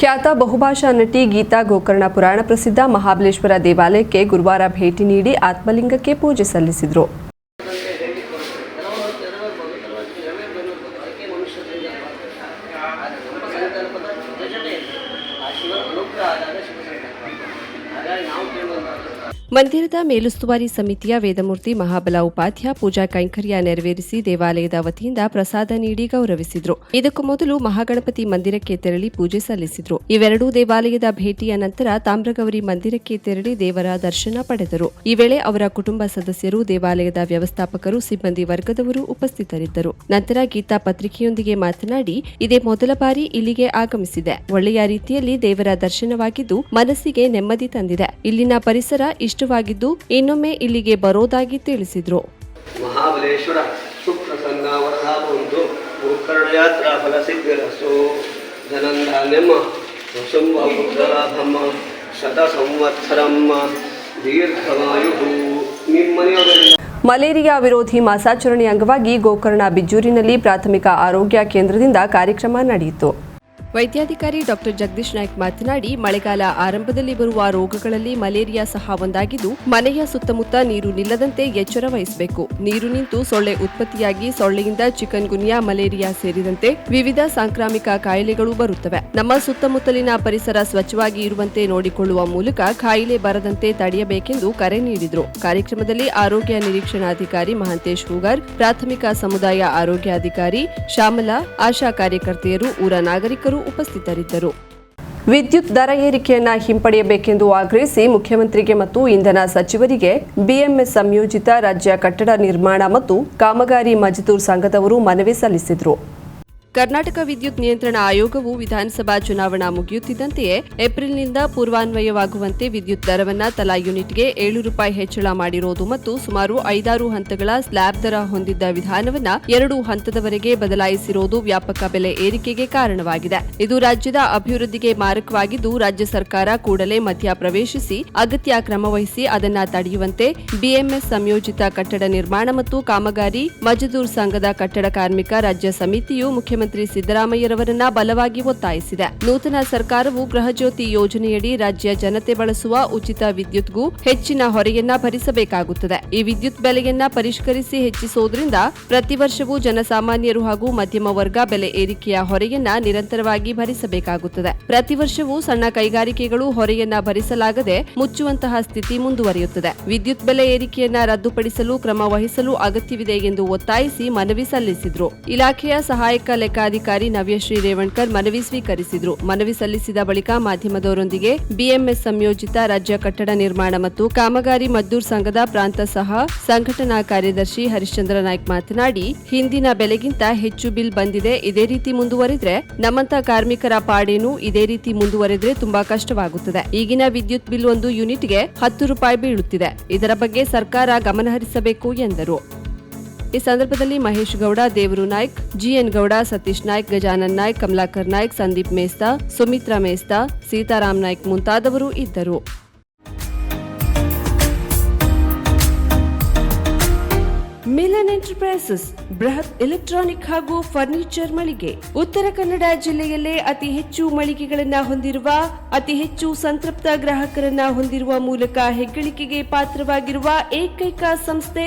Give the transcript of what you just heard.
ಖ್ಯಾತ ಬಹುಭಾಷಾ ನಟಿ ಗೀತಾ ಗೋಕರ್ಣ ಪುರಾಣ ಪ್ರಸಿದ್ಧ ಮಹಾಬಲೇಶ್ವರ ದೇವಾಲಯಕ್ಕೆ ಗುರುವಾರ ಭೇಟಿ ನೀಡಿ ಆತ್ಮಲಿಂಗಕ್ಕೆ ಪೂಜೆ ಸಲ್ಲಿಸಿದರು. ಮಂದಿರದ ಮೇಲುಸ್ತುವಾರಿ ಸಮಿತಿಯ ವೇದಮೂರ್ತಿ ಮಹಾಬಲ ಉಪಾಧ್ಯ ಪೂಜಾ ಕೈಂಕರ್ಯ ನೆರವೇರಿಸಿ ದೇವಾಲಯದ ವತಿಯಿಂದ ಪ್ರಸಾದ ನೀಡಿ ಗೌರವಿಸಿದ್ರು. ಇದಕ್ಕೂ ಮೊದಲು ಮಹಾಗಣಪತಿ ಮಂದಿರಕ್ಕೆ ತೆರಳಿ ಪೂಜೆ ಸಲ್ಲಿಸಿದ್ರು. ಇವೆರಡೂ ದೇವಾಲಯದ ಭೇಟಿಯ ನಂತರ ತಾಮ್ರಗೌರಿ ಮಂದಿರಕ್ಕೆ ತೆರಳಿ ದೇವರ ದರ್ಶನ ಪಡೆದರು. ಈ ವೇಳೆ ಅವರ ಕುಟುಂಬ ಸದಸ್ಯರು, ದೇವಾಲಯದ ವ್ಯವಸ್ಥಾಪಕರು, ಸಿಬ್ಬಂದಿ ವರ್ಗದವರು ಉಪಸ್ಥಿತರಿದ್ದರು. ನಂತರ ಗೀತಾ ಪತ್ರಿಕೆಯೊಂದಿಗೆ ಮಾತನಾಡಿ, ಇದೇ ಮೊದಲ ಬಾರಿ ಇಲ್ಲಿಗೆ ಆಗಮಿಸಿದೆ. ಒಳ್ಳೆಯ ರೀತಿಯಲ್ಲಿ ದೇವರ ದರ್ಶನವಾಗಿದ್ದು ಮನಸ್ಸಿಗೆ ನೆಮ್ಮದಿ ತಂದಿದೆ. ಇಲ್ಲಿನ ಪರಿಸರ ಇಷ್ಟವಾಗಿದ್ದು ಇನ್ನೊಮ್ಮೆ ಇಲ್ಲಿಗೆ ಬರೋದಾಗಿ ತಿಳಿಸಿದ್ರು. ಮಹಾಬಲೇಶ್ವರ ಶುಕ್ರ ವರದಾಬಂಧು ಗೋಕರ್ಣಯಾತ್ರಾ ಫಲ ಸಿದ್ಧಿರಸ್ಸು ಧನಂಧಾನ್ಯಮ್ಮ ವಸುಂಭ ಪುತ್ರಲಾಭಮ್ಮ ಶತ ಸಂವತ್ಸರಮ್ಮ ದೀರ್ಘವಾಯು ನಿಮ್ಮನೆಯವರೆಲ್ಲ ಮಲೇರಿಯಾ ವಿರೋಧಿ ಮಾಸಾಚರಣೆ ಅಂಗವಾಗಿ ಗೋಕರ್ಣ ಬಿಜ್ಜೂರಿನಲ್ಲಿ ಪ್ರಾಥಮಿಕ ಆರೋಗ್ಯ ಕೇಂದ್ರದಿಂದ ಕಾರ್ಯಕ್ರಮ ನಡೆಯಿತು. ವೈದ್ಯಾಧಿಕಾರಿ ಡಾಕ್ಟರ್ ಜಗದೀಶ್ ನಾಯ್ಕ್ ಮಾತನಾಡಿ, ಮಳೆಗಾಲ ಆರಂಭದಲ್ಲಿ ಬರುವ ರೋಗಗಳಲ್ಲಿ ಮಲೇರಿಯಾ ಸಹ ಒಂದಾಗಿದ್ದು, ಮನೆಯ ಸುತ್ತಮುತ್ತ ನೀರು ನಿಲ್ಲದಂತೆ ಎಚ್ಚರ ವಹಿಸಬೇಕು. ನೀರು ನಿಂತು ಸೊಳ್ಳೆ ಉತ್ಪತ್ತಿಯಾಗಿ ಸೊಳ್ಳೆಯಿಂದ ಚಿಕನ್ ಗುನ್ಯಾ ಮಲೇರಿಯಾ ಸೇರಿದಂತೆ ವಿವಿಧ ಸಾಂಕ್ರಾಮಿಕ ಕಾಯಿಲೆಗಳು ಬರುತ್ತವೆ. ನಮ್ಮ ಸುತ್ತಮುತ್ತಲಿನ ಪರಿಸರ ಸ್ವಚ್ಛವಾಗಿ ಇರುವಂತೆ ನೋಡಿಕೊಳ್ಳುವ ಮೂಲಕ ಕಾಯಿಲೆ ಬರದಂತೆ ತಡೆಯಬೇಕೆಂದು ಕರೆ ನೀಡಿದರು. ಕಾರ್ಯಕ್ರಮದಲ್ಲಿ ಆರೋಗ್ಯ ನಿರೀಕ್ಷಣಾಧಿಕಾರಿ ಮಹಾಂತೇಶ್ ಹೂಗಾರ್, ಪ್ರಾಥಮಿಕ ಸಮುದಾಯ ಆರೋಗ್ಯಾಧಿಕಾರಿ ಶ್ಯಾಮಲಾ ಆಶಾ ಕಾರ್ಯಕರ್ತೆಯರು, ಊರ ನಾಗರಿಕರು ಉಪಸ್ಥಿತರಿದ್ದರು. ವಿದ್ಯುತ್ ದರ ಏರಿಕೆಯನ್ನು ಹಿಂಪಡೆಯಬೇಕೆಂದು ಆಗ್ರಹಿಸಿ ಮುಖ್ಯಮಂತ್ರಿಗೆ ಮತ್ತು ಇಂಧನ ಸಚಿವರಿಗೆ ಬಿಎಂಎಸ್ ಸಂಯೋಜಿತ ರಾಜ್ಯ ಕಟ್ಟಡ ನಿರ್ಮಾಣ ಮತ್ತು ಕಾಮಗಾರಿ ಮಜದೂರ್ ಸಂಘದವರು ಮನವಿ ಸಲ್ಲಿಸಿದರು. ಕರ್ನಾಟಕ ವಿದ್ಯುತ್ ನಿಯಂತ್ರಣ ಆಯೋಗವು ವಿಧಾನಸಭಾ ಚುನಾವಣಾ ಮುಗಿಯುತ್ತಿದ್ದಂತೆಯೇ ಏಪ್ರಿಲ್ನಿಂದ ಪೂರ್ವಾನ್ವಯವಾಗುವಂತೆ ವಿದ್ಯುತ್ ದರವನ್ನ ತಲಾ ಯೂನಿಟ್ಗೆ ಏಳು ರೂಪಾಯಿ ಹೆಚ್ಚಳ ಮಾಡಿರೋದು ಮತ್ತು ಸುಮಾರು ಐದಾರು ಹಂತಗಳ ಸ್ಲ್ಯಾಬ್ ದರ ಹೊಂದಿದ್ದ ವಿಧಾನವನ್ನ ಎರಡು ಹಂತದವರೆಗೆ ಬದಲಾಯಿಸಿರೋದು ವ್ಯಾಪಕ ಬೆಲೆ ಏರಿಕೆಗೆ ಕಾರಣವಾಗಿದೆ. ಇದು ರಾಜ್ಯದ ಅಭಿವೃದ್ಧಿಗೆ ಮಾರಕವಾಗಿದ್ದು, ರಾಜ್ಯ ಸರ್ಕಾರ ಕೂಡಲೇ ಮಧ್ಯ ಪ್ರವೇಶಿಸಿ ಅಗತ್ಯ ಕ್ರಮ ವಹಿಸಿ ಅದನ್ನ ತಡೆಯುವಂತೆ ಬಿಎಂಎಸ್ ಸಂಯೋಜಿತ ಕಟ್ಟಡ ನಿರ್ಮಾಣ ಮತ್ತು ಕಾಮಗಾರಿ ಮಜದೂರ್ ಸಂಘದ ಕಟ್ಟಡ ಕಾರ್ಮಿಕ ರಾಜ್ಯ ಸಮಿತಿಯು ಮುಖ್ಯಮಂತ್ರಿ ಸಿದ್ದರಾಮಯ್ಯರವರನ್ನ ಬಲವಾಗಿ ಒತ್ತಾಯಿಸಿದೆ. ನೂತನ ಸರ್ಕಾರವು ಗೃಹಜ್ಯೋತಿ ಯೋಜನೆಯಡಿ ರಾಜ್ಯ ಜನತೆ ಬಳಸುವ ಉಚಿತ ವಿದ್ಯುತ್ಗೂ ಹೆಚ್ಚಿನ ಹೊರೆಯನ್ನ ಭರಿಸಬೇಕಾಗುತ್ತದೆ. ಈ ವಿದ್ಯುತ್ ಬೆಲೆಯನ್ನ ಪರಿಷ್ಕರಿಸಿ ಹೆಚ್ಚಿಸುವುದರಿಂದ ಪ್ರತಿ ವರ್ಷವೂ ಜನಸಾಮಾನ್ಯರು ಹಾಗೂ ಮಧ್ಯಮ ವರ್ಗ ಬೆಲೆ ಏರಿಕೆಯ ಹೊರೆಯನ್ನ ನಿರಂತರವಾಗಿ ಭರಿಸಬೇಕಾಗುತ್ತದೆ. ಪ್ರತಿ ವರ್ಷವೂ ಸಣ್ಣ ಕೈಗಾರಿಕೆಗಳು ಹೊರೆಯನ್ನ ಭರಿಸಲಾಗದೆ ಮುಚ್ಚುವಂತಹ ಸ್ಥಿತಿ ಮುಂದುವರಿಯುತ್ತದೆ. ವಿದ್ಯುತ್ ಬೆಲೆ ಏರಿಕೆಯನ್ನ ರದ್ದುಪಡಿಸಲು ಕ್ರಮ ವಹಿಸಲು ಅಗತ್ಯವಿದೆ ಎಂದು ಒತ್ತಾಯಿಸಿ ಮನವಿ ಸಲ್ಲಿಸಿದ್ರು. ಇಲಾಖೆಯ ಸಹಾಯಕ ಲೆಕ್ಕಾಧಿಕಾರಿ ನವ್ಯಶ್ರೀ ರೇವಣ್ಕರ್ ಮನವಿ ಸ್ವೀಕರಿಸಿದರು. ಮನವಿ ಸಲ್ಲಿಸಿದ ಬಳಿಕ ಮಾಧ್ಯಮದವರೊಂದಿಗೆ ಬಿಎಂಎಸ್ ಸಂಯೋಜಿತ ರಾಜ್ಯ ಕಟ್ಟಡ ನಿರ್ಮಾಣ ಮತ್ತು ಕಾಮಗಾರಿ ಮದ್ದೂರ್ ಸಂಘದ ಪ್ರಾಂತ ಸಹ ಸಂಘಟನಾ ಕಾರ್ಯದರ್ಶಿ ಹರಿಶ್ಚಂದ್ರ ನಾಯ್ಕ ಮಾತನಾಡಿ, ಹಿಂದಿನ ಬೆಲೆಗಿಂತ ಹೆಚ್ಚು ಬಿಲ್ ಬಂದಿದೆ. ಇದೇ ರೀತಿ ಮುಂದುವರಿದ್ರೆ ನಮ್ಮಂತ ಕಾರ್ಮಿಕರ ಪಾಡೇನು ಇದೇ ರೀತಿ ಮುಂದುವರೆದ್ರೆ ತುಂಬಾ ಕಷ್ಟವಾಗುತ್ತದೆ. ಈಗಿನ ವಿದ್ಯುತ್ ಬಿಲ್ ಒಂದು ಯೂನಿಟ್ಗೆ ಹತ್ತು ರೂಪಾಯಿ ಬೀಳುತ್ತಿದೆ. ಇದರ ಬಗ್ಗೆ ಸರ್ಕಾರ ಗಮನಹರಿಸಬೇಕು ಎಂದರು. ಈ ಸಂದರ್ಭದಲ್ಲಿ ಮಹೇಶ್ ಗೌಡ, ದೇವರು ನಾಯ್ಕ್, ಜಿಎನ್ ಗೌಡ, ಸತೀಶ್ ನಾಯ್ಕ್, ಗಜಾನನ್ ನಾಯ್ಕ್, ಕಮಲಾಕರ್ ನಾಯ್ಕ್, ಸಂದೀಪ್ ಮೇಸ್ತಾ, ಸುಮಿತ್ರಾ ಮೇಸ್ತಾ, ಸೀತಾರಾಮ್ ನಾಯ್ಕ್ ಮುಂತಾದವರು ಇದ್ದರು. ಮಿಲನ್ ಎಂಟರ್ಪ್ರೈಸಸ್, ಬೃಹತ್ ಎಲೆಕ್ಟ್ರಾನಿಕ್ ಹಾಗೂ ಫರ್ನಿಚರ್ ಮಳಿಗೆ. ಉತ್ತರ ಕನ್ನಡ ಜಿಲ್ಲೆಯಲ್ಲೇ ಅತಿ ಹೆಚ್ಚು ಮಳಿಗೆಗಳನ್ನ ಹೊಂದಿರುವ, ಅತಿ ಹೆಚ್ಚು ಸಂತೃಪ್ತ ಗ್ರಾಹಕರನ್ನ ಹೊಂದಿರುವ ಮೂಲಕ ಹೆಗ್ಗಳಿಕೆಗೆ ಪಾತ್ರವಾಗಿರುವ ಏಕೈಕ ಸಂಸ್ಥೆ